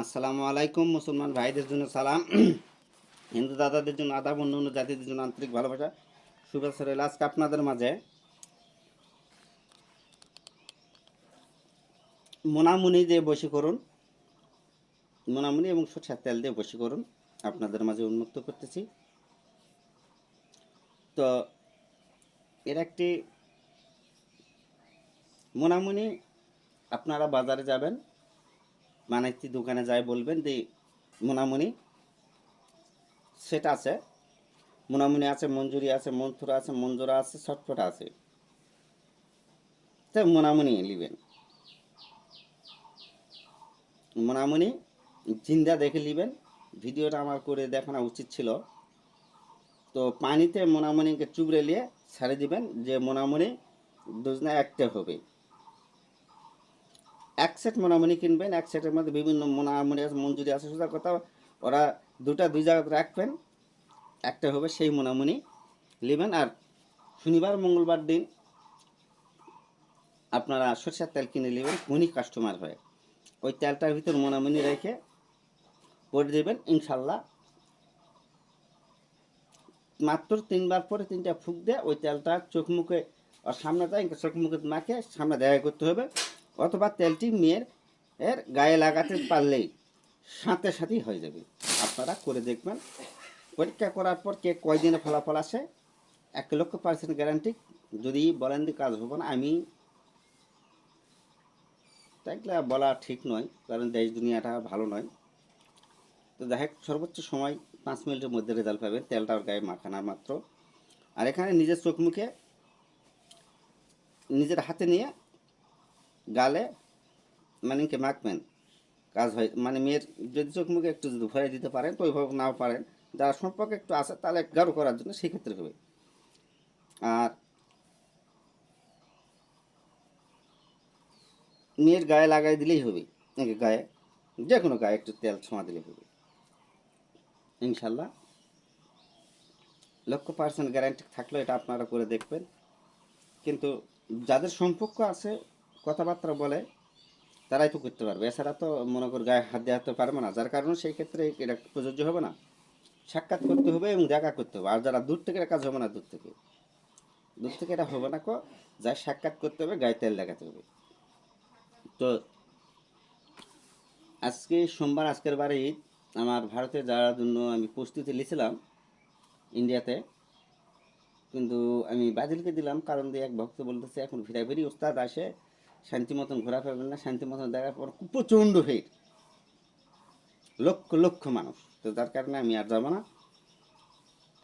আসসালামু আলাইকুম, মুসলমান ভাইদের জন্য সালাম। হিন্দু দাদাদের জন্য আদাব, অন্য অন্য জাতিদের জন্য আন্তরিক ভালোবাসা, শুভেচ্ছা রইল আজকে আপনাদের মাঝে। মোনামুনি দিয়ে বসি করুন। মোনামুনি এবং সরষের তেল দিয়ে বসি করুন। আপনাদের মাঝে উন্মুক্ত করতেছি। তো, এর একটি মোনামুনি আপনারা বাজারে যাবেন। মানাইতি দোকানে যাই বলবেন যে মোনামুনি। সেট আছে। মোনামুনি আছে, মঞ্জুরি আছে, মন্থুরা আছে, মঞ্জুরা আছে, ছটফট আছে। তো মোনামুনি নেবেন মোনামুনি জিন্দা দেখে নেবেন ভিডিওটা আমার করে দেখানো উচিত ছিল। তো পানিতে মোনামুনিকে চুবড়ে নিয়ে ছেড়ে দিবেন, যে মোনামুনি দুজনে একটা হবে। এক সেট মোনামুনি কিনবেন, এক সেটের মধ্যে বিভিন্ন মোনামুনি আছে, মঞ্জুরি আছে, সোজা কথা, ওরা দুটা দুই জায়গাতে রাখবেন, একটা হবে সেই মোনামুনি নেবেন, আর শনিবার, মঙ্গলবার দিন আপনারা সরষের তেল কিনে নেবেন, ধনী কাস্টমার হয়ে। ওই তেলটার ভিতর মোনামুনি রেখে পরে দেবেন, ইনশাল্লাহ। মাত্র তিনবার পরে তিনটা ফুক দিয়ে ওই তেলটা চোখ মুখে আর সামনে যায় চোখ মুখে মাখে, সামনে দেখা করতে হবে। অথবা তেলটি মেয়ের, এর গায়ে লাগাতে পারলেই সাথে সাথেই হয়ে যাবে। আপনারা করে দেখবেন। পরীক্ষা করার পর কে কয়দিনে ফলাফল আসে, এক লক্ষ পার্সেন্ট গ্যারান্টি যদি বলেন যে কাজ হবে না, আমি তাইলে বলা ঠিক নয়, কারণ দেশ দুনিয়াটা ভালো নয়। তো দেখা সর্বোচ্চ সময় পাঁচ মিনিটের মধ্যে রেজাল্ট পাবেন, তেলটা ওর গায়ে মাখানোর মাত্র। আর এখানে নিজের চোখ মুখে নিজের হাতে নিয়ে গালে মানে কি, মাখবেন। কাজ হয় মানে মেয়ের যদি চোখ মুখে একটু যদি ভরে দিতে পারেন, তো ওইভাবে নাও পারেন। যারা সম্পর্কে একটু আছে, তাহলে গাঢ় করার জন্য সেক্ষেত্রে হবে। আর মেয়ের গায়ে লাগাই দিলেই হবে গায়ে? যে কোনো গায়ে একটু তেল ছোঁয়া দিলেই হবে। ইনশাল্লাহ লক্ষ পার্সেন্ট গ্যারান্টি থাকলেও এটা আপনারা করে দেখবেন। কিন্তু যাদের সম্পর্ক আছে কথাবার্তা বলে, তারাই তো করতে পারবে। এছাড়া তো মনে কর গায়ে হাত দেওয়াতে পারবে না। যার কারণে সেই ক্ষেত্রে এটা প্রযোজ্য হবে না। সাক্ষাৎ করতে হবে এবং দেখা করতে হবে। আর যারা দূর থেকে কাজ হবে না, দূর থেকে। দূর থেকে এটা হবে না কো, যা সাক্ষাৎ করতে হবে, গায়ে তেল দেখাতে হবে। তো আজকে সোমবার, আজকের বারে আমার ভারতে যাওয়ার জন্য আমি প্রস্তুতি নিয়েছিলাম ইন্ডিয়াতে। কিন্তু আমি বাজিলকে দিলাম। কারণ দিয়ে এক ভক্ত বলতেছে, এখন ভিড়া ভিড়াভিড়ি ওস্তাদ আসে। শান্তি মতন ঘোরা পাবেন না, শান্তি মতন দেখার পর প্রচণ্ড ভিড়। লক্ষ লক্ষ মানুষ। তো যার কারণে আমি আর যাব না।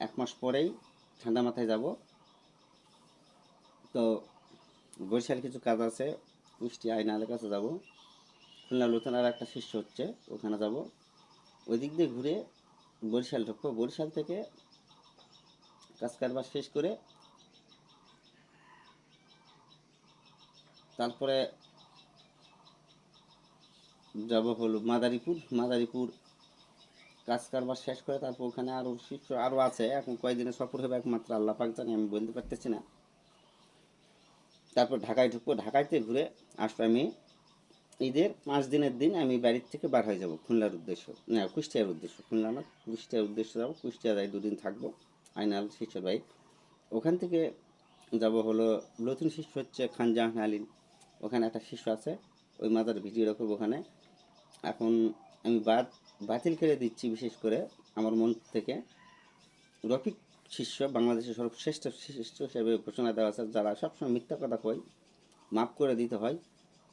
এক মাস পরেই ঠান্ডা মাথায় যাব। তো বরিশাল কিছু কাজ আছে কুষ্টি আইনালের কাছে যাব। খুলনা লোথানার একটা শিষ্য হচ্ছে, ওখানে যাব। ওই দিক দিয়ে ঘুরে বরিশাল ঢুকবো। বরিশাল থেকে কাজ কারবার শেষ করে তারপরে যাব হলো মাদারীপুর। মাদারীপুর কাজ কারবার শেষ করে তারপর ওখানে আরও শিষ্য আরও আছে। এখন কয়েকদিনে সফর হবে একমাত্র আল্লাহ পাক জানি, আমি বলতে পারতেছি না। তারপর ঢাকায় ঢুকবো। ঢাকাইতে ঘুরে আসব আমি ঈদের পাঁচ দিনের দিন আমি বাড়ির থেকে বার হয়ে যাব খুলনার উদ্দেশ্য। না, কুষ্টিয়ার উদ্দেশ্য। খুলনা না, কুষ্টিয়ার উদ্দেশ্য যাব। কুষ্টিয়া যাই দুদিন থাকব আইনাল শিষ্য ভাই ওখান থেকে যাব হলো, নতুন শিষ্য হচ্ছে খান জাহান আলীন ওখানে একটা শিষ্য আছে, ওই মাদার ভিডিও রাখব ওখানে। এখন আমি বাদ বাতিল করে দিচ্ছি বিশেষ করে আমার মন থেকে। রফিক শিষ্য বাংলাদেশের সর্বশ্রেষ্ঠ শিষ্য হিসেবে ঘোষণা দেওয়া আছে, যারা সবসময় মিথ্যা কথা কয়, মাফ করে দিতে হয়,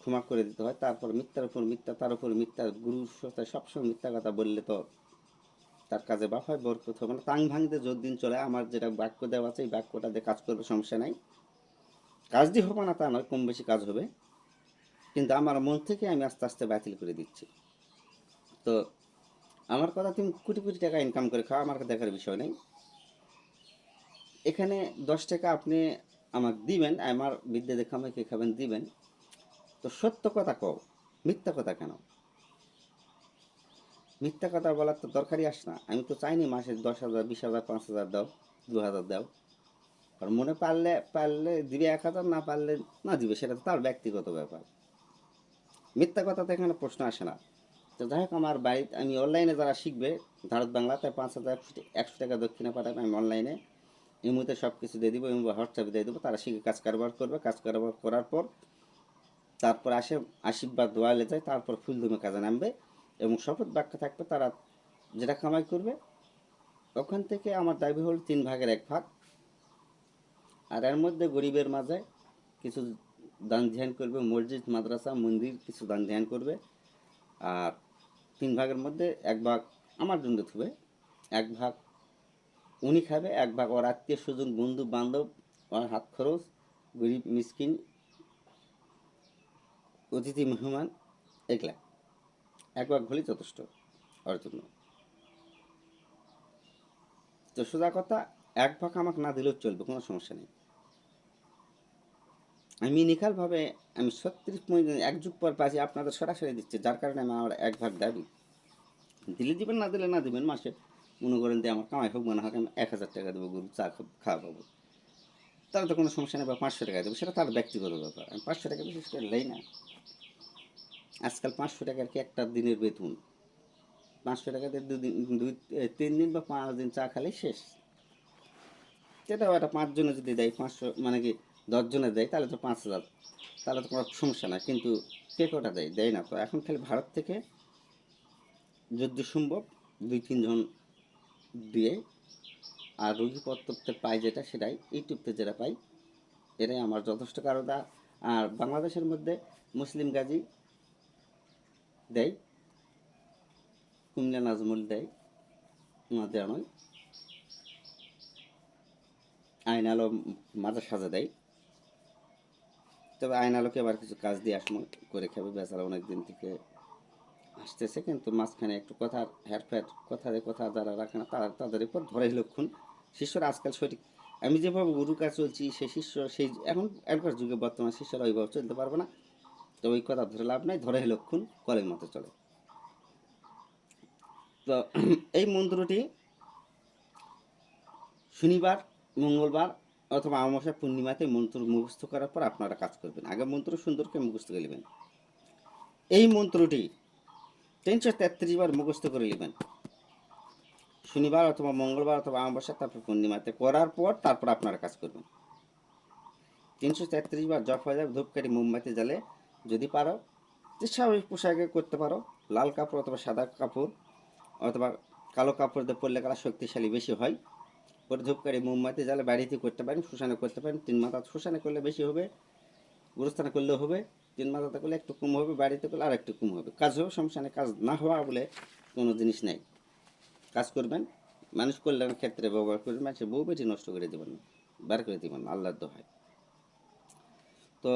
ক্ষমা করে দিতে হয়, তারপর মিথ্যার উপর মিথ্যা, তার উপর মিথ্যা গুরুর সাথে সবসময় মিথ্যা কথা বললে তো তার কাজে বাপ হয় বরকত হবে না। তাং ভাঙতে যোর দিন চলে, আমার যেটা বাক্য দেওয়া আছে, এই বাক্যটা দিয়ে কাজ করবে, সমস্যা নাই। কাজ দিয়ে হবে না তা নয়, কম বেশি কাজ হবে। কিন্তু আমার মন থেকে আমি আস্তে আস্তে বাতিল করে দিচ্ছি। তো আমার কথা তুমি কোটি কোটি টাকা ইনকাম করে খাও, আমার দেখার বিষয় নেই। এখানে দশ টাকা আপনি আমাকে দিবেন, আমার বিদ্যা দেখে আমাকে খাবেন দিবেন। তো সত্য কথা কও, মিথ্যা কথা কেন? মিথ্যা কথা বলার তো দরকারই আস না। আমি তো চাইনি মাসে দশ হাজার, বিশ হাজার, পাঁচ হাজার দাও, দু হাজার দাও। আর মনে পারলে পারলে দিবে এক হাজার, না পারলে না দিবে, সেটা তো তার ব্যক্তিগত ব্যাপার। মিথ্যা কথা তো এখানে প্রশ্ন আসে না। তো যাই হোক, আমার বাড়িতে আমি অনলাইনে যারা শিখবে, ভারত বাংলা তাই পাঁচ হাজার একশো টাকা দক্ষিণে পাঠাবে, আমি অনলাইনে এই মুহূর্তে সব কিছু দিয়ে দিব এবং হোয়াটসঅ্যাপে দিয়ে দেবো, তারা শিখে কাজ কারবার করবে। কাজ কারবার করার পর, তারপর আসে, আশীর্বাদ দোয়ালে যায়, তারপর ফুলদুমে কাজে নামবে এবং শপথ বাক্য থাকবে, তারা যেটা কামাই করবে, ওখান থেকে আমার দাবি হল তিন ভাগের এক ভাগ। আর এর মধ্যে গরিবের মাঝে কিছু দান ধ্যান করবে, মসজিদ, মাদ্রাসা, মন্দির, কিছু দান ধ্যান করবে। আর তিন ভাগের মধ্যে এক ভাগ আমার জন্য থুবে, এক ভাগ উনি খাবে, এক ভাগ ওর আত্মীয় স্বজন, বন্ধু, বান্ধব, ওর হাত খরচ, গরিব, মিসকিন, অতিথি, মেহমান এগুলা এক ভাগ হলেই যথেষ্ট ওর জন্য। তো সোজা কথা, এক ভাগ আমাকে না দিলেও চলবে, কোনো সমস্যা নেই। আমি নিখালভাবে আমি ছত্রিশ এক যুগ পর পাচ্ছি, আপনাদের সরাসরি দিচ্ছে, যার কারণে আমি আমার এক ভাগ দাবি। দিলে দিবেন, না দিলে না দিবেন, মাসে মনে করেন যে আমার কামাই হোক, মনে হোক, আমি এক হাজার টাকা দেবো গরু চা খাব- খাওয়া পাবো। তাহলে তো কোনো সমস্যা নেই, বা পাঁচশো টাকা দেবো, সেটা তার ব্যক্তিগত ব্যাপার। আমি পাঁচশো টাকা বিশেষ করে লেই না। আজকাল পাঁচশো টাকার কি একটা দিনের বেতন? পাঁচশো টাকাতে দুদিন দুই, তিন দিন বা পাঁচ দিন চা খালেই শেষ। সেটাও একটা পাঁচজনে যদি দেয়, পাঁচশো মানে কি দশজনে দেয়, তাহলে তো পাঁচ হাজার। তাহলে তো কোনো সমস্যা না কিন্তু কে কটা দেয়? দেয় না তো। এখন খালি ভারত থেকে যদি সম্ভব, দুই, তিনজন দিয়ে। আর রোগীপত্রতে পাই যেটা, সেটাই ইউটিউবতে যেটা পাই, এটাই আমার যথেষ্ট কারণ আর বাংলাদেশের মধ্যে মুসলিম গাজী দেয়, কুমিল্লা নাজমুল দেয় দেওয়া নয় আইন আলো সাজা দেয়। তবে আইন আলোকে আবার কিছু কাজ দিয়ে আসমো করে খাবে, বেচারা অনেক দিন থেকে আসতেছে, কিন্তু মাঝখানে একটু কথার হেরফের, কথা কথা যারা রাখে না, তারা তাদের উপর ধরে লক্ষণ। শিষ্যরা আজকাল সঠিক, আমি যেভাবে গুরু কাজ চলছি সেই শিষ্য, সেই এখন এখনকার যুগে বর্তমান শিষ্যরা ওইভাবে চলতে পারবে না, তো ওই কথা ধরে লাভ নাই ধরে লক্ষণ কলের মতো চলে। তো এই মন্ত্রটি শনিবার, মঙ্গলবার অথবা আমাশা পূর্ণিমাতে মন্ত্র মুখস্থ করার পর আপনারা কাজ করবেন। আগে মন্ত্র সুন্দর করে মুখস্থ করে নেবেন। এই মন্ত্রটি তিনশো তেত্রিশ বার মুখস্থ করে নেবেন। শনিবার অথবা মঙ্গলবার অথবা আমাবস্যা তারপর পূর্ণিমাতে করার পর তারপর আপনারা কাজ করবেন। তিনশো তেত্রিশ বার জপ হয়ে যাবে, ধূপকাঠি, মোমবাতি জ্বালে যদি পারো যে স্বাভাবিক পোশাকে করতে পারো, লাল কাপড় অথবা সাদা কাপড় অথবা কালো কাপড় দিয়ে পরলে কালা শক্তিশালী বেশি হয় পরে ধূপকাঠি মোমবাতি জ্বালে বাড়িতে করতে পারেন, শ্মশানে করতে পারেন, তিন মাথা শ্মশানে করলে বেশি হবে, গুরুস্থানে করলেও হবে, তিন মাথাতে করলে একটু কম হবে, বাড়িতে করলে আর একটু কম হবে। কাজ হবে শ্মশানে কাজ না হওয়া বলে কোনো জিনিস নেই। কাজ করবেন, মানুষ কল্যাণের ক্ষেত্রে ব্যবহার করবেন মানুষের বউ বেটি নষ্ট করে দেবেন না, বার করে দেবেন আল্লাহর দোহায়। তো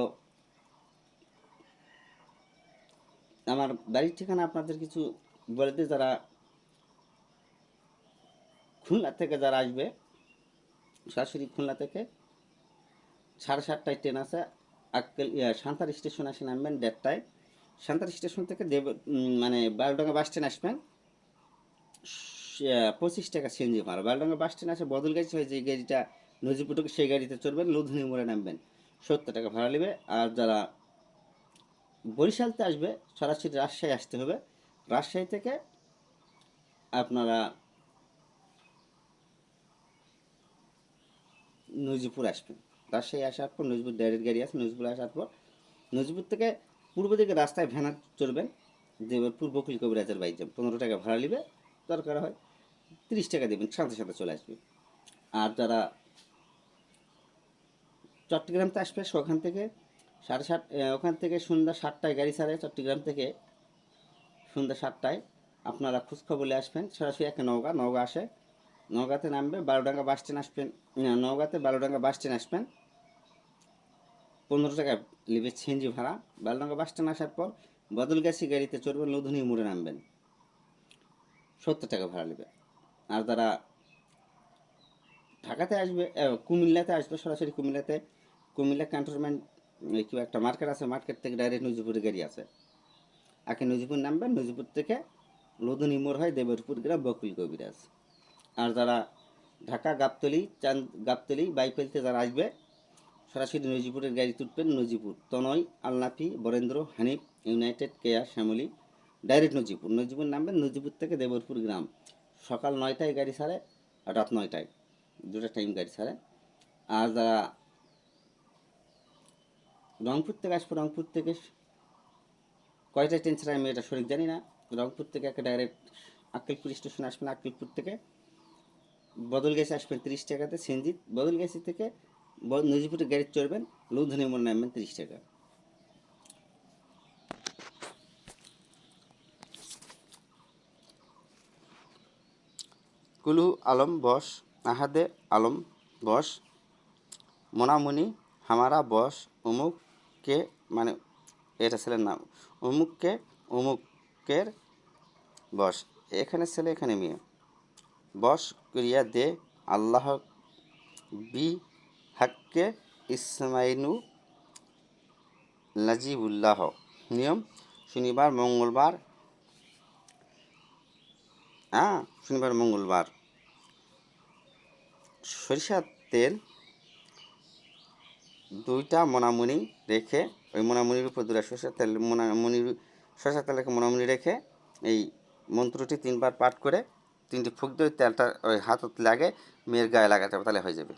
আমার বাড়ির ঠিকানা আপনাদের কিছু বলে দিই, যারা খুলনা থেকে যারা আসবে সরাসরি খুলনা থেকে সাড়ে সাতটায় ট্রেন আছে। আক্কেল ইয়া সান্তার স্টেশন আসে নামবেন দেড়টায়। সান্তার স্টেশন থেকে দেব মানে বারোডাঙ্গা বাস স্ট্যান্ড আসবেন। পঁচিশ টাকা সিএনজি ভাড়া বারোডাঙ্গা বাস স্ট্যান্ড আসে বদল গাড়ি হয় যে গাড়িটা নজিপুটকে সেই গাড়িতে চড়বেন লুধুনি মোড়ে নামবেন। সত্তর টাকা ভাড়া নেবে। আর যারা বরিশালতে আসবে, সরাসরি রাজশাহী আসতে হবে। রাজশাহী থেকে আপনারা নজিপুর আসবেন রাজশাহী আসার পর নজিপুর ডাইরেক্ট গাড়ি আছে নজিপুর আসার পর নজিপুর থেকে পূর্ব দিকে রাস্তায় ভ্যানা চড়বেন, যে পূর্বকুল কবিরাজের বাইক যাবেন পনেরো টাকা ভাড়া নেবে, দরকার হয় তিরিশ টাকা দেবেন, সাথে সাথে চলে আসবে। আর যারা চট্টগ্রামতে আসবে ওখান থেকে সাড়ে সাত ওখান থেকে সন্ধ্যা সাতটায় গাড়ি ছাড়ে চট্টগ্রাম থেকে সন্ধ্যা সাতটায়। আপনারা খোঁজখবরে আসবেন, সরাসরি একটা নৌকা নৌকা আসে। নৌকাতে নামবে বারোডাঙ্গা বাস স্ট্যান্ড আসবেন না, নৌকাতে বারোডাঙ্গা বাস স্ট্যান্ড আসবেন। পনেরো টাকা লিবে সিএনজি ভাড়া। বারোডাঙ্গা বাস স্ট্যান্ড আসার পর বদলগাছি গাড়িতে চড়বেন লুধুনি মোড়ে নামবেন। সত্তর টাকা ভাড়া নেবে। আর তারা ঢাকাতে আসবে কুমিল্লাতে আসবে সরাসরি কুমিল্লাতে কুমিল্লা ক্যান্টনমেন্ট কেউ একটা মার্কেট আছে মার্কেট থেকে ডাইরেক্ট নজিপুরে গাড়ি আছে। আগে নজিপুর নামবেন নজিপুর থেকে লুধুনি মোড় হয় দেবরপুর গ্রাম বকুল কবিরাজ আর যারা ঢাকা গাবতলি, চাঁদ গাবতলি বাইপেলতে যারা আসবে, সরাসরি নজিপুরের গাড়ি তুলবেন Najipur. Tonoy, Alnafi, Barendra, Hanif, united, Keya, Shyamoli, direct Najipur. Najipur নামবেন নজিপুর থেকে দেবরপুর গ্রাম। সকাল নয়টায় গাড়ি ছাড়ে, রাত নয়টায়। দুটো টাইম গাড়ি ছাড়ে। আর যারা রংপুর থেকে আসব, রংপুর থেকে কয়টা ট্রেন ছাড়া আমি এটা সঠিক জানি না। রংপুর থেকে একটা ডাইরেক্ট আক্কেলপুর স্টেশনে আসবেন আক্কেলপুর থেকে বদল গেছে আসবেন তিরিশ টাকাতে, সেনজিৎ বদল গেছে থেকে নজিপুরে গাড়ি চড়বেন লুধনি মোড় নামবেন তিরিশ টাকা। কুলু আলম বস, আহাদে আলম বস, মোনামুনি, হামারা বস অমুককে মানে এটা ছেলের নাম অমুককে অমুকের বস, এখানে ছেলে, এখানে মেয়ে। বস করিয়া দে আল্লাহ বি হাক্কে ইসমাইনু নাজিবুল্লাহ। নিয়ম, শনিবার, মঙ্গলবার। হ্যাঁ শনিবার, মঙ্গলবার। সরিষার তেল দুইটা মোনামুনি রেখে, ওই মোনামুনির উপর দুটা সরষের তেল মোনামুনির সরষের তেল রেখে মোনামুনি রেখে এই মন্ত্রটি তিনবার পাঠ করে তিনটি ফুক দিয়ে তেলটা ওই হাতত লাগে মেয়ের গায়ে লাগাতে হবে তাহলে হয়ে যাবে।